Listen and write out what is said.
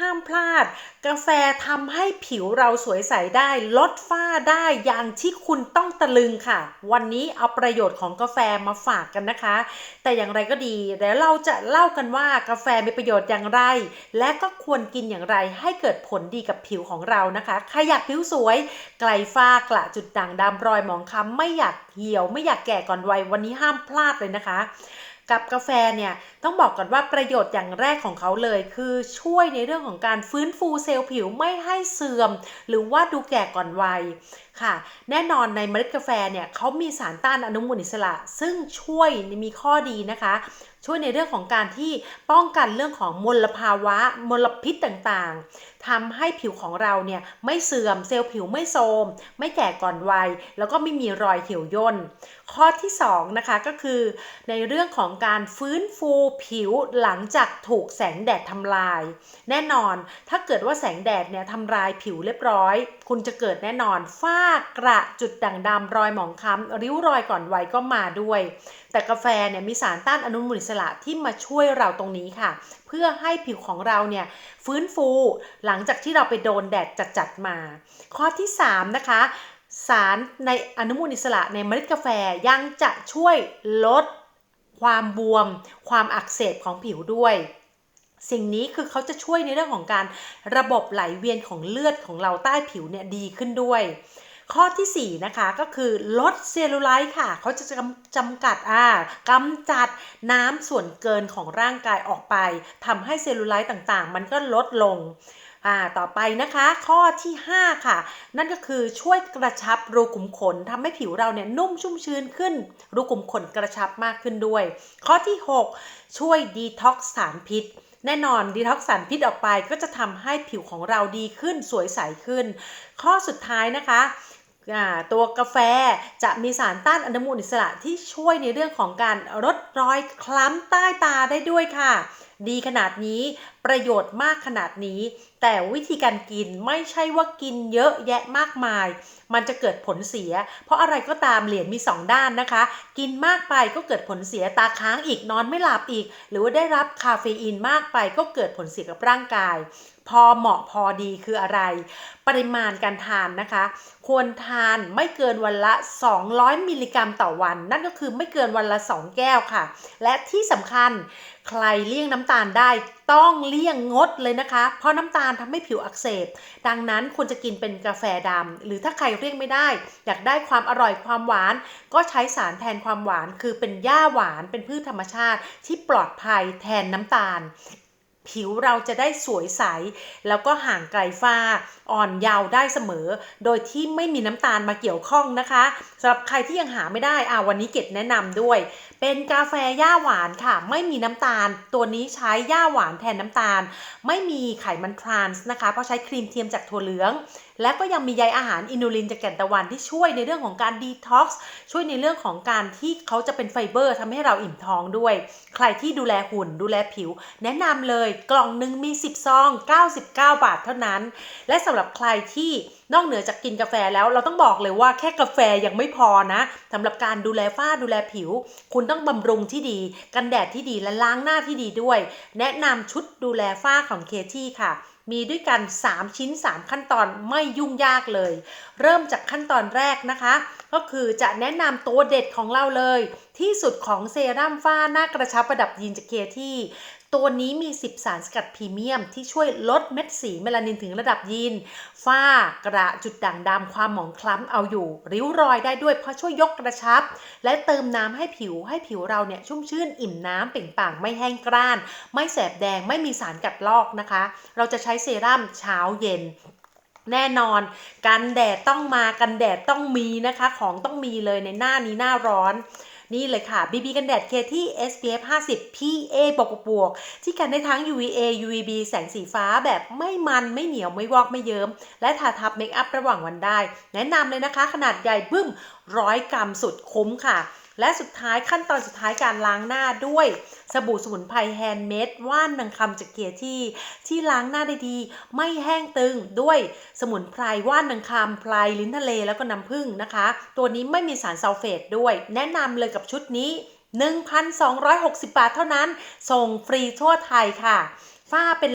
ห้ามพลาด กาแฟทำให้ผิวเราสวยใสได้ลดฝ้าได้อย่างที่คุณต้องตะลึงค่ะ วันนี้เอาประโยชน์ของกาแฟมาฝากกันนะคะ แต่อย่างไรก็ดีเดี๋ยวเราจะเล่ากันว่ากาแฟมีประโยชน์อย่างไร และก็ควรกินอย่างไรให้เกิดผลดีกับผิวของเรานะคะใครอยากผิวสวย ไกลฝ้ากระจุดด่างดำรอยหมองคล้ำไม่อยากเหี่ยว ไม่อยากแก่ก่อนวัยวันนี้ห้ามพลาดเลยนะคะ กับกาแฟเนี่ยต้องบอกก่อนว่าประโยชน์อย่างแรกของเขาเลย คือช่วยในเรื่องของการฟื้นฟูเซลล์ผิวไม่ให้เสื่อม หรือว่าดูแก่ก่อนวัย ค่ะ แน่นอนในเมล็ดกาแฟเนี่ยเขามีสารต้านอนุมูลอิสระ ซึ่งช่วยมีข้อดีนะคะ ช่วยในเรื่องของการที่ป้องกันเรื่องของมลภาวะมลพิษต่างๆทำให้ผิวของเราเนี่ยไม่เสื่อมเซลล์ผิวไม่โทรมไม่แก่ก่อนวัย แล้วก็ไม่มีรอยเหี่ยวย่น ข้อที่2นะคะก็คือ ในเรื่องของการฟื้นฟูผิวหลังจากถูกแสงแดดทำลาย แน่นอนถ้าเกิดว่าแสงแดดเนี่ยทำลายผิวเรียบร้อย คุณจะเกิดแน่นอนฝ้าากระจุดด่างดำรอยหมองคล้ำริ้วรอยก่อนวัยก็มาด้วย แต่กาแฟเนี่ยมีสารต้านอนุมูลอิสระที่มาช่วยเราตรงนี้ค่ะ เพื่อให้ผิวของเราเนี่ยฟื้นฟูหลังจากที่เราไปโดนแดดจัดๆมา ข้อที่ 3 นะคะ สารในอนุมูลอิสระในเมล็ดกาแฟยังจะช่วยลดความบวม ความอักเสบของผิวด้วยสิ่งนี้คือเขาจะช่วยในเรื่องของการระบบไหลเวียนของเลือดของเราใต้ผิวเนี่ยดีขึ้นด้วย ข้อที่ 4 นะคะก็คือลดเซลลูไลท์ค่ะ เขาจะจำกัดอ่ากำจัดน้ำส่วนเกินของร่างกายออกไปทำให้เซลลูไลท์ต่างๆ มันก็ลดลงอ่าต่อไปนะคะข้อที่ 5 ค่ะ นั่นก็คือช่วยกระชับรูขุมขนทำให้ผิวเราเนี่ยนุ่มชุ่มชื้นขึ้น รูขุมขนกระชับมากขึ้นด้วย ข้อที่ 6 ช่วยดีท็อกซ์สารพิษ แน่นอนดีท็อกซ์สารพิษออกไปก็จะทำให้ผิวของเราดีขึ้นสวยใสขึ้น ข้อสุดท้ายนะคะตัวกาแฟจะมีสารต้านอนุมูลอิสระที่ช่วยในเรื่องของการลดรอยคล้ำใต้ตาได้ด้วยค่ะ ดีขนาดนี้ประโยชน์มากขนาดนี้ แต่วิธีการกินไม่ใช่ว่ากินเยอะแยะมากมาย มันจะเกิดผลเสีย เพราะอะไรก็ตามเหรียญมี 2 ด้านนะคะ กินมากไปก็เกิดผลเสียตาค้างอีกนอนไม่หลับอีก หรือว่าได้รับคาเฟอีนมากไปก็เกิดผลเสียกับร่างกาย พอเหมาะพอดีคืออะไร ปริมาณการทานนะคะ ควรทานไม่เกินวันละ 200 มิลลิกรัมต่อวัน นั่นก็คือไม่เกินวันละ 2 แก้วค่ะ และที่สำคัญใครเลี่ยงน้ำตาลได้ต้องเลี่ยงงดเลยนะคะ เพราะน้ำตาลทำให้ผิวอักเสบ ดังนั้นควรจะกินเป็นกาแฟดำหรือถ้าใครเลี่ยงไม่ได้ อยากได้ความอร่อยความหวาน ก็ใช้สารแทนความหวาน คือเป็นหญ้าหวานเป็นพืชธรรมชาติ ที่ปลอดภัยแทนน้ำตาลผิวเราจะได้สวยใส แล้วก็ห่างไกลฝ้า อ่อนเยาว์ได้เสมอ โดยที่ไม่มีน้ำตาลมาเกี่ยวข้องนะคะ สำหรับใครที่ยังหาไม่ได้อ่าวันนี้เกดแนะนำด้วย เป็นกาแฟหญ้าหวานค่ะ ไม่มีน้ำตาล ตัวนี้ใช้หญ้าหวานแทนน้ำตาล ไม่มีไขมันทรานส์นะคะ เพราะใช้ครีมเทียมจากถั่วเหลือง และก็ยังมีใยอาหารอินูลินจากแก่นตะวันที่ช่วยในเรื่องของการดีท็อกซ์ช่วยในเรื่องของการที่เขาจะเป็นไฟเบอร์ทำให้เราอิ่มท้องด้วย ใครที่ดูแลหุ่นดูแลผิว แนะนำเลยกล่องหนึ่งมี 10 ซอง 99 บาทเท่านั้น และสำหรับใครที่ นอกเหนือจากกินกาแฟแล้วเราต้องบอกเลยว่าแค่กาแฟยังไม่พอนะสำหรับการดูแลฝ้าดูแลผิว คุณต้องบำรุงที่ดี กันแดดที่ดีและล้างหน้าที่ดีด้วย แนะนำชุดดูแลฝ้าของเคที่ค่ะมีด้วยกัน 3 ชิ้น 3 ขั้นตอนไม่ยุ่งยากเลย เริ่มจากขั้นตอนแรกนะคะ ก็คือจะแนะนำตัวเด็ดของเราเลย ที่สุดของเซรั่มฝ้าหน้ากระชับประดับยีนจากเคที่ ตัวนี้มี 10 สารสกัดพรีเมียม ที่ช่วยลดเม็ดสีเมลานินถึงระดับยีน ฝ้ากระจุดด่างดำความหมองคล้ำเอาอยู่ ริ้วรอยได้ด้วยเพราะช่วยยกกระชับ และเติมน้ำให้ผิวให้ผิวเราเนี่ยชุ่มชื่นอิ่มน้ำเปล่งปลั่งไม่แห้งกร้าน ไม่แสบแดงไม่มีสารกัดลอกนะคะ เราจะใช้เซรั่มเช้าเย็นแน่นอน กันแดดต้องมากันแดดต้องมีนะคะ ของต้องมีเลยในหน้านี้หน้าร้อน นี่เลยค่ะ BB กันแดดเคที่ SPF 50 PA บวกบวกที่กันได้ทั้ง UVA UVB แสงสีฟ้าแบบไม่มันไม่เหนียวไม่วอกไม่เยิ้มและทาทับเมคอัพระหว่างวันได้ แนะนำเลยนะคะ ขนาดใหญ่บึ้มร้อยกรัมสุดคุ้มค่ะ และสุดท้ายขั้นตอนสุดท้ายการล้างหน้าด้วยสบู่สมุนไพรแฮนด์เมดว่านนางคำจากเกียร์ที่ ที่ล้างหน้าได้ดี ไม่แห้งตึงด้วยสมุนไพรว่านนางคำพลายลิ้นทะเลแล้วก็น้ำผึ้งนะคะ ตัวนี้ไม่มีสารซัลเฟตด้วย แนะนำเลยกับชุดนี้ 1,260 บาทเท่านั้น ส่งฟรีทั่วไทยค่ะฝ้าเป็น